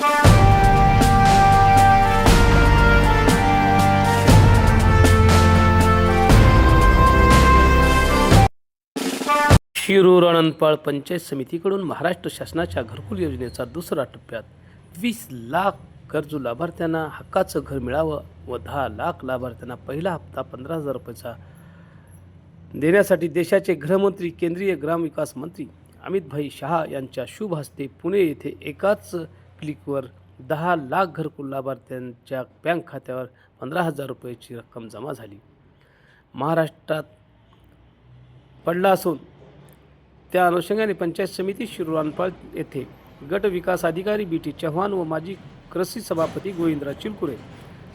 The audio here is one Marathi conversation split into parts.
शिरूर अनंतपाळ पंचायत समितीकडून महाराष्ट्र शासनाच्या घरकुल योजनेचा दुसरा टप्प्यात वीस लाख गरजू लाभार्थ्यांना हक्काचं घर मिळावं व दहा लाख लाभार्थ्यांना पहिला हप्ता पंधरा हजार रुपयाचा देण्यासाठी देशाचे गृहमंत्री केंद्रीय ग्रामविकास मंत्री अमितभाई शहा यांच्या शुभ हस्ते पुणे येथे एकाच क्लिकवर दहा लाख घरकुल लाभार्थ्यांच्या बँक खात्यावर पंधरा हजार रुपयाची रक्कम जमा झाली. महाराष्ट्रात पडला असून त्या अनुषंगाने पंचायत समिती शिरुरानपाळ येथे गट विकास अधिकारी बी टी चव्हाण व माजी कृषी सभापती गोविंदराव चिलकुरे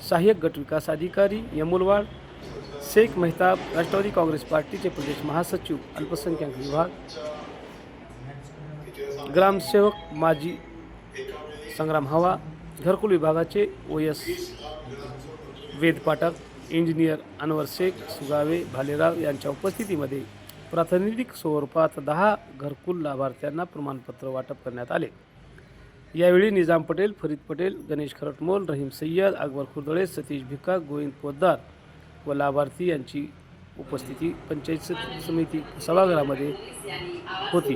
सहाय्यक गट विकास अधिकारी यमुलवाड शेख मेहताब राष्ट्रवादी काँग्रेस पार्टीचे प्रदेश महासचिव अल्पसंख्याक विभाग ग्रामसेवक माजी संग्राम हवा घरकुल विभागाचे O S Ved Pathak engineer Anwar Shaikh Sugave Bhalerao यांच्या उपस्थितीमध्ये प्रातिनिधिक स्वरूपात दहा घरकुल लाभार्थ्यांना प्रमाणपत्र वाटप करण्यात आले. यावेळी निजाम पटेल फरीद पटेल गणेश खरटमोल रहीम सय्यद अकबर खुर्दळे सतीश भिका गोविंद पोद्दार व लाभार्थी यांची उपस्थिती पंचायत समिती सभागृहामध्ये होती.